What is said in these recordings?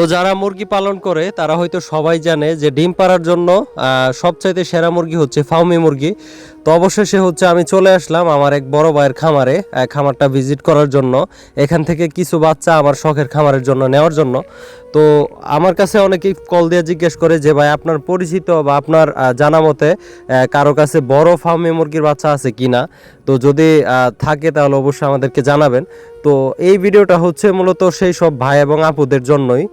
তো যারা মুরগি পালন করে, তারা হয়তো সবাই জানে যে ডিম পাড়ার জন্য সবচাইতে সেরা মুরগি হচ্ছে ফাউমি মুরগি। তো অবশেষে হচ্ছে আমি চলে আসলাম আমার এক বড় ভাইয়ের খামারে খামারটা ভিজিট করার জন্য, এখান থেকে কিছু বাচ্চা আমার শখের খামারের জন্য নেওয়ার জন্য। তো আমার কাছে অনেকেই কল দিয়ে জিজ্ঞেস করে যে, ভাই, আপনার পরিচিত বা আপনার জানা মতে কারও কাছে বড় ফার্মে মুরগির বাচ্চা আছে কিনা? তো যদি থাকে তাহলে অবশ্যই আমাদেরকে জানাবেন। তো এই ভিডিওটা হচ্ছে মূলত সেই সব ভাই এবং আপুদের জন্যই।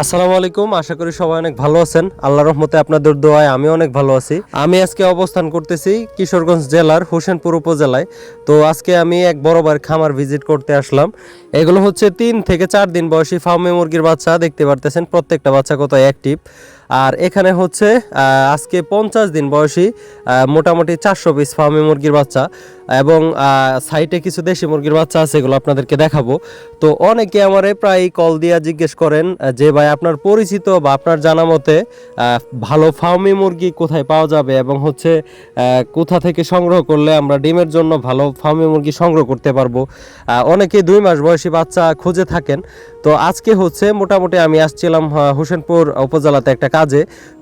আসসালামু আলাইকুম, আশা করি সবাই অনেক ভালো আছেন। আল্লাহ রহমতে আপনাদের দোয়ায় আমি অনেক ভালো আছি। আমি আজকে অবস্থান করতেছি কিশোরগঞ্জ জেলার হোসেনপুর উপজেলায়। তো আজকে আমি এক বড় ভাইয়ের খামার ভিজিট করতে আসলাম। এগুলো হচ্ছে তিন থেকে চার দিন বয়সী ফার্মে মুরগির বাচ্চা, দেখতে পারতেছেন প্রত্যেকটা বাচ্চা কত অ্যাক্টিভ আর এখানে হচ্ছে আজকে পঞ্চাশ দিন বয়সী মোটামুটি চারশো পিস ফার্মে মুরগির বাচ্চা এবং সাইটে কিছু দেশি মুরগির বাচ্চা আছে, এগুলো আপনাদেরকে দেখাবো। তো অনেকে আমারে প্রায় কল দিয়া জিজ্ঞেস করেন যে ভাই আপনার পরিচিত বা আপনার জানা মতে ভালো ফার্মি মুরগি কোথায় পাওয়া যাবে এবং হচ্ছে কোথা থেকে সংগ্রহ করলে আমরা ডিমের জন্য ভালো ফার্মি মুরগি সংগ্রহ করতে পারব। অনেকে দুই মাস বয়সী বাচ্চা খুঁজে থাকেন। তো আজকে হচ্ছে মোটামুটি আমি আসছিলাম হোসেনপুর উপজেলাতে একটা কাজে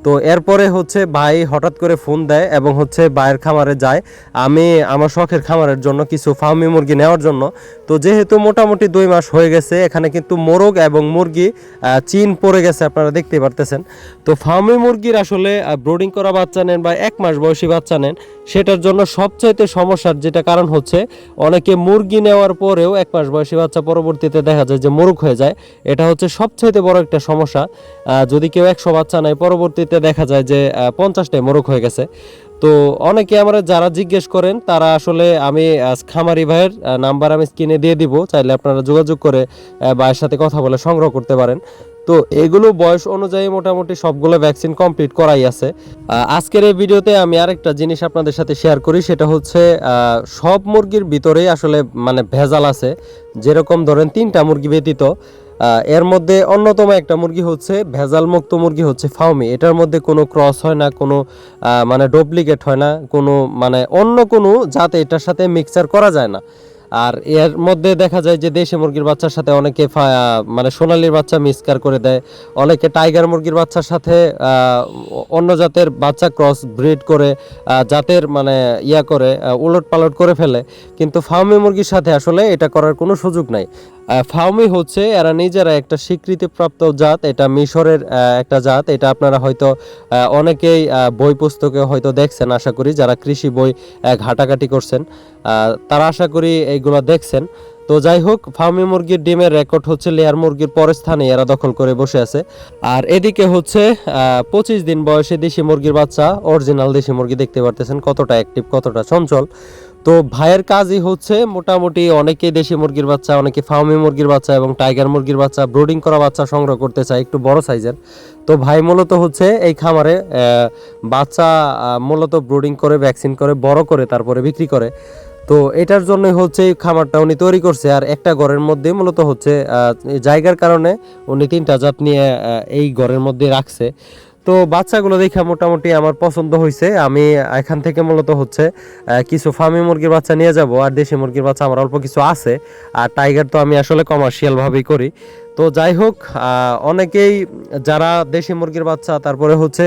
তো এরপরে হচ্ছে ভাই হঠাৎ করে ফোন দেয় এবং হচ্ছে ভাইয়ের খামারে যায়। আমি আমার শখের খামারের জন্য কিছু ফার্মি মুরগি নেওয়ার জন্য। তো যেহেতু মোটামুটি দুই মাস হয়ে গেছে, এখানে কিন্তু মোরগ এবং মুরগি চিন পড়ে গেছে আপনারা দেখতে পারতেছেন। তো ফার্মি মুরগির আসলে ব্রোডিং করা বাচ্চা নেন বা এক মাস বয়সী বাচ্চা নেন সেটার জন্য সবচাইতে সমস্যার যেটা কারণ হচ্ছে, অনেকে মুরগি নেওয়ার পরেও এক মাস বয়সী বাচ্চা পরবর্তীতে দেখা যায় যে মোরগ হয়ে যায়। এটা হচ্ছে সবচাইতে বড় একটা সমস্যা। যদি কেউ একশো বাচ্চা নেয়, পরবর্তীতে দেখা যায় যে পঞ্চাশটায় মোরগ হয়ে গেছে। তো অনেকে আমরা যারা জিজ্ঞেস করেন, তারা আসলে আমি খামারি ভাইয়ের নাম্বার আমি স্ক্রিনে দিয়ে দিব। চাইলে আপনারা যোগাযোগ করে ভাইয়ের সাথে কথা বলে সংগ্রহ করতে পারেন। তো এগুলো বয়স অনুযায়ী মোটামুটি সবগুলো ভ্যাকসিন কমপ্লিট করাই আছে। আজকের এই ভিডিওতে আমি আরেকটা জিনিস আপনাদের সাথে শেয়ার করি, সেটা হচ্ছে সব মুরগির ভিতরেই আসলে মানে ভেজাল আছে। যেরকম ধরেন তিনটা মুরগি ব্যতীত এর মধ্যে অন্যতম একটা মুরগি হচ্ছে ভেজাল মুক্ত মুরগি হচ্ছে ফাউমি এটার মধ্যে কোনো ক্রস হয় না, কোনো মানে ডুপ্লিকেট হয় না, কোনো মানে অন্য কোনো জাতে এটার সাথে মিক্সচার করা যায় না। আর এর মধ্যে দেখা যায় যে দেশি মুরগির বাচ্চার সাথে অনেকে মানে সোনালির বাচ্চা মিসকার করে দেয়। অনেকে টাইগার মুরগির বাচ্চার সাথে অন্য জাতের বাচ্চা ক্রস ব্রিড করে জাতের মানে ইয়া করে উলট পালট করে ফেলে। কিন্তু ফার্মি মুরগির সাথে আসলে এটা করার কোনো সুযোগ নাই। ফার্মি হচ্ছে, এরা নিজেরা একটা স্বীকৃতিপ্রাপ্ত জাত, এটা মিশরের একটা জাত। এটা আপনারা হয়তো অনেকেই বই পুস্তকে হয়তো দেখছেন, আশা করি, যারা কৃষি বই ঘাটাঘাটি করছেন তারা আশা করি এইগুলো দেখছেন। তো যাই হোক ফার্মি মুরগির ডিমের রেকর্ড হচ্ছে লেয়ার মুরগির পরের স্থানে এরা দখল করে বসে আছে। আর এদিকে হচ্ছে পঁচিশ দিন বয়সে দেশি মুরগির বাচ্চা অরিজিনাল দেশি মুরগি দেখতে পারতেছেন, কতটা অ্যাক্টিভ কতটা চঞ্চল। তো ভাইয়ের কাজই হচ্ছে মোটামুটি অনেকেই দেশি মুরগির বাচ্চা, অনেকে ফার্মি মুরগির বাচ্চা এবং টাইগার মুরগির বাচ্চা ব্রোডিং করা বাচ্চা সংগ্রহ করতে চায় একটু বড় সাইজের তো ভাই মূলত হচ্ছে এই খামারে বাচ্চা মূলত ব্রোডিং করে ভ্যাকসিন করে, বড় করে, তারপরে বিক্রি করে। তো এটার জন্য হচ্ছে খামারটা উনি তৈরি করছে। আর একটা ঘরের মধ্যে মূলত হচ্ছে জায়গার কারণে উনি তিনটা জাত নিয়ে এই ঘরের মধ্যে রাখছে। তো বাচ্চাগুলো দেখে মোটামুটি আমার পছন্দ হয়েছে আমি এখান থেকে মূলত হচ্ছে কিছু ফার্মি মুরগির বাচ্চা নিয়ে যাব। আর দেশি মুরগির বাচ্চা আমার অল্প কিছু আছে। আর টাইগার তো আমি আসলে কমার্শিয়াল ভাবেই করি। তো যাই হোক অনেকেই যারা দেশি মুরগির বাচ্চা, তারপরে হচ্ছে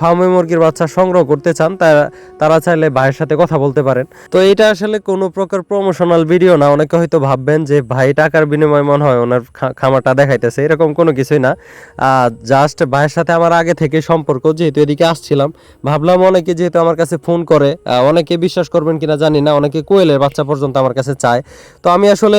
ফার্মি মুরগির বাচ্চা সংগ্রহ করতে চান তারা চাইলে ভাইয়ের সাথে কথা বলতে পারেন। তো এটা আসলে কোনো প্রকার প্রমোশনাল ভিডিও না। অনেকে হয়তো ভাববেন যে, ভাই, টাকার বিনিময়ে মনে হয় ওনার খামারটা দেখাইতেছে। এরকম কোনো কিছুই না। জাস্ট ভাইয়ের সাথে আমার আগে থেকে সম্পর্ক, যেহেতু এদিকে আসছিলাম, ভাবলাম অনেকে যেহেতু আমার কাছে ফোন করে অনেকে বিশ্বাস করবেন কিনা জানি না, অনেকে কোয়েলের বাচ্চা পর্যন্ত আমার কাছে চায়। তো আমি আসলে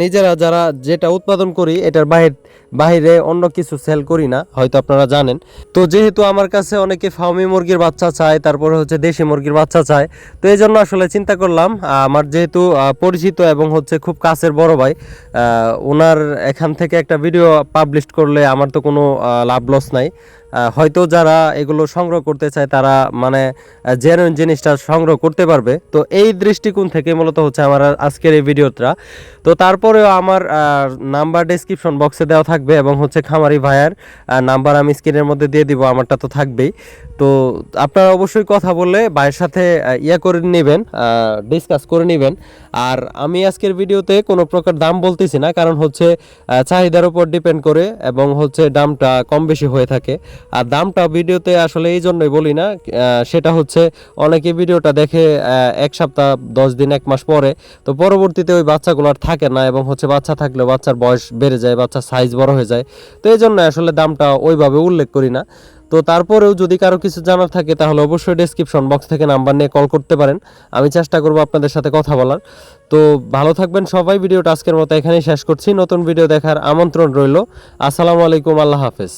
নিজেরা যারা যেটা উৎপাদন করি এটার বাহির, বাহিরে অন্য কিছু সেল করি না, হয়তো আপনারা জানেন। তো যেহেতু আমার কাছে অনেকে ফার্মি মুরগির বাচ্চা চায়, তারপরে হচ্ছে দেশি মুরগির বাচ্চা চায়, তো এই জন্য আসলে চিন্তা করলাম আমার যেহেতু পরিচিত এবং হচ্ছে খুব কাছের বড় ভাই ওনার এখান থেকে একটা ভিডিও পাবলিশ করলে আমার তো কোনো লাভ লস নাই। হয়তো যারা এগুলো সংগ্রহ করতে চায় তারা মানে জেনুইন জিনিসটা সংগ্রহ করতে পারবে। তো এই দৃষ্টিকোণ থেকে মূলত হচ্ছে আমার আজকের এই ভিডিওটা। তো তারপরেও আমার নাম্বার ডেসক্রিপশন বক্সে দেওয়া থাকবে এবং হচ্ছে খামারি ভাইয়ার নাম্বার আমি স্ক্রিনের মধ্যে দিয়ে দিব, আমারটা তো থাকবেই। তো আপনারা অবশ্যই কথা বলে ভাইয়ের সাথে ইয়ে করে নেবেন ডিসকাস করে নেবেন। আর আমি আজকের ভিডিওতে কোনো প্রকার দাম বলতেছি না, কারণ হচ্ছে চাহিদার উপর ডিপেন্ড করে এবং হচ্ছে দামটা কম বেশি হয়ে থাকে। আর দামটা ভিডিওতে আসলে এই জন্যই বলি না সেটা হচ্ছে অনেকে ভিডিওটা দেখে এক সপ্তাহ, দশ দিন, এক মাস পরে, তো পরবর্তীতে ওই বাচ্চাগুলো আর থাকে না এবং হচ্ছে বাচ্চা থাকলেও বাচ্চার বয়স বেড়ে যায়, বাচ্চার সাইজ বড় হয়ে যায়। তো এই জন্য আসলে দামটা ওইভাবে উল্লেখ করি না। তো তারপরেও যদি কারও কিছু জানার থাকে, তাহলে অবশ্যই ডেসক্রিপশন বক্স থেকে নাম্বার নিয়ে কল করতে পারেন। আমি চেষ্টা করব আপনাদের সাথে কথা বলার। তো ভালো থাকবেন সবাই, ভিডিওটা আজকের মতো এখানেই শেষ করছি। নতুন ভিডিও দেখার আমন্ত্রণ রইল। আসসালামু আলাইকুম, আল্লাহ হাফেজ।